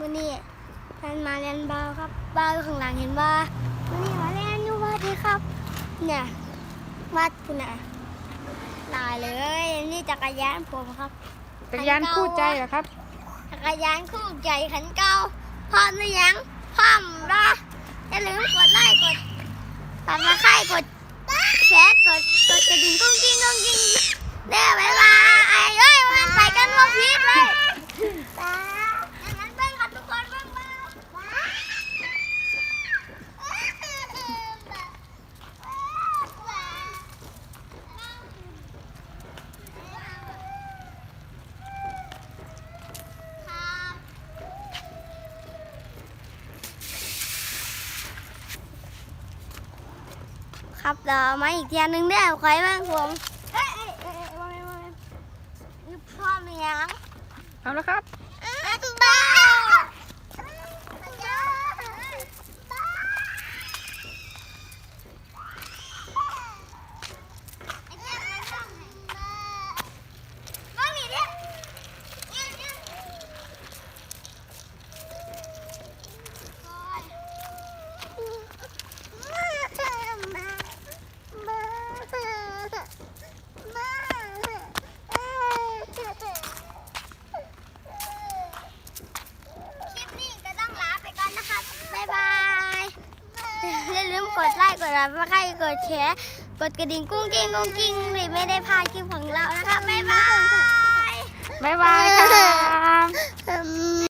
วันนี้ท่านมาเรียนเบาครับเบาอยู่ข้างหลังเห็นว่าวันนี้มาเรียนอยู่วัดดีครับ เนี่ยวัดคุณน่ะตายเลย นี่จักรยานผมครับจักรยานคู่ใจเหรอครับ จักรยานคู่ใจขันเก่าพร้อมหรือยังพร้อมละอย่าลืมกดไลค์กดตัดมาค่ายกดแชร์กดกดกระดิ่งกุ้งกิ้งกุ้งกิ้งเด้อบ๊ายบายเอ้ยมันไปกันหมดพีดเลยอย่างนั้นเบิ้งครับทุกคนเบิ้งเบิ้ง ครับ ครับเดี๋ยวมาอีกเทียนหนึงได้อคอยบ้างผมเฮ้ยเอ้ยเอ้ยว่าไงว่าไงนี่พร้อมหรือยังเอาละครับาบ้างนี่เด้เนี่ยเนี่ยก่อนมามาคลิปนี้ก็ต้องลาไปก่อนนะครับ บ๊ายบาย กดไลค์กดรับใครกดแชร์กดกระดิ่งกุ้งกิ้งกุ้งกิ้งรือไม่ได้พลาดคลิปของเรานะคะบ๊ายบาย บ๊ายบาย